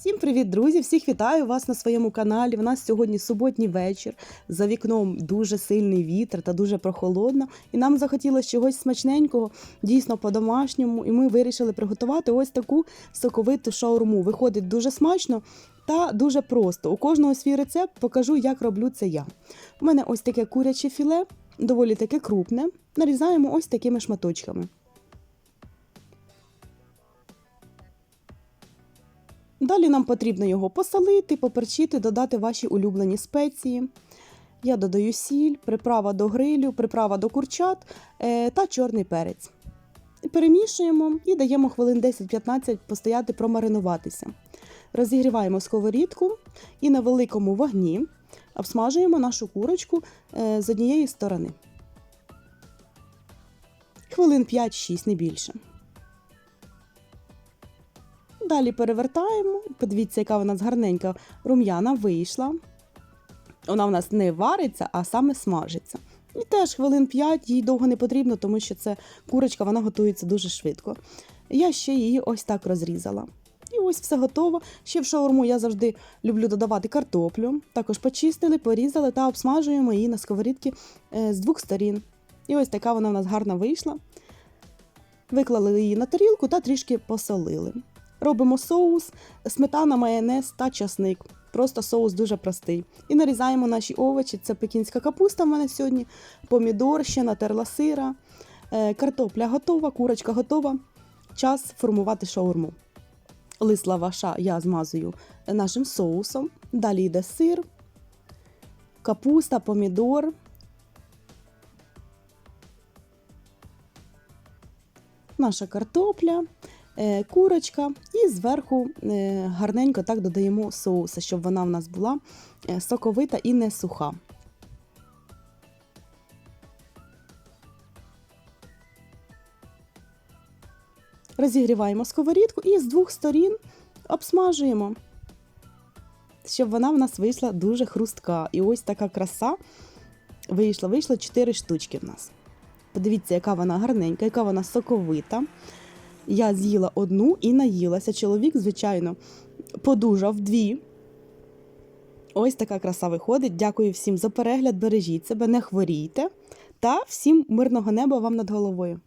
Всім привіт, друзі! Всіх вітаю вас на своєму каналі. У нас сьогодні суботній вечір. За вікном дуже сильний вітер та дуже прохолодно. І нам захотілося чогось смачненького, дійсно по-домашньому. І ми вирішили приготувати ось таку соковиту шаурму. Виходить дуже смачно та дуже просто. У кожного свій рецепт покажу, як роблю це я. У мене ось таке куряче філе, доволі таке крупне. Нарізаємо ось такими шматочками. Далі нам потрібно його посолити, поперчити, додати ваші улюблені спеції. Я додаю сіль, приправа до грилю, приправа до курчат е, та чорний перець. Перемішуємо і даємо хвилин 10-15 постояти промаринуватися. Розігріваємо сковорідку і на великому вогні обсмажуємо нашу курочку е, з однієї сторони. Хвилин 5-6, не більше. Далі перевертаємо. Подивіться, яка вона гарненька рум'яна вийшла. Вона в нас не вариться, а саме смажиться. І теж хвилин 5 їй довго не потрібно, тому що це курочка, вона готується дуже швидко. Я ще її ось так розрізала. І ось все готово. Ще в шаурму я завжди люблю додавати картоплю. Також почистили, порізали та обсмажуємо її на сковорідці е, з двох сторін. І ось така вона в нас гарна вийшла. Виклали її на тарілку та трішки посолили. Робимо соус, сметана, майонез та часник. Просто соус дуже простий. І нарізаємо наші овочі. Це пекінська капуста в мене сьогодні, помідор, ще натерла сира, е, картопля готова, курочка готова. Час формувати шаурму. Лист лаваша я змазую нашим соусом. Далі йде сир, капуста, помідор. Наша картопля курочка, і зверху е, гарненько так додаємо соуса, щоб вона в нас була е, соковита і не суха. Розігріваємо сковорідку і з двох сторін обсмажуємо, щоб вона в нас вийшла дуже хрустка. І ось така краса вийшла. Вийшло 4 штучки в нас. Подивіться, яка вона гарненька, яка вона соковита. Я з'їла одну і наїлася. Чоловік, звичайно, подужав дві. Ось така краса виходить. Дякую всім за перегляд. Бережіть себе, не хворійте. Та всім мирного неба вам над головою.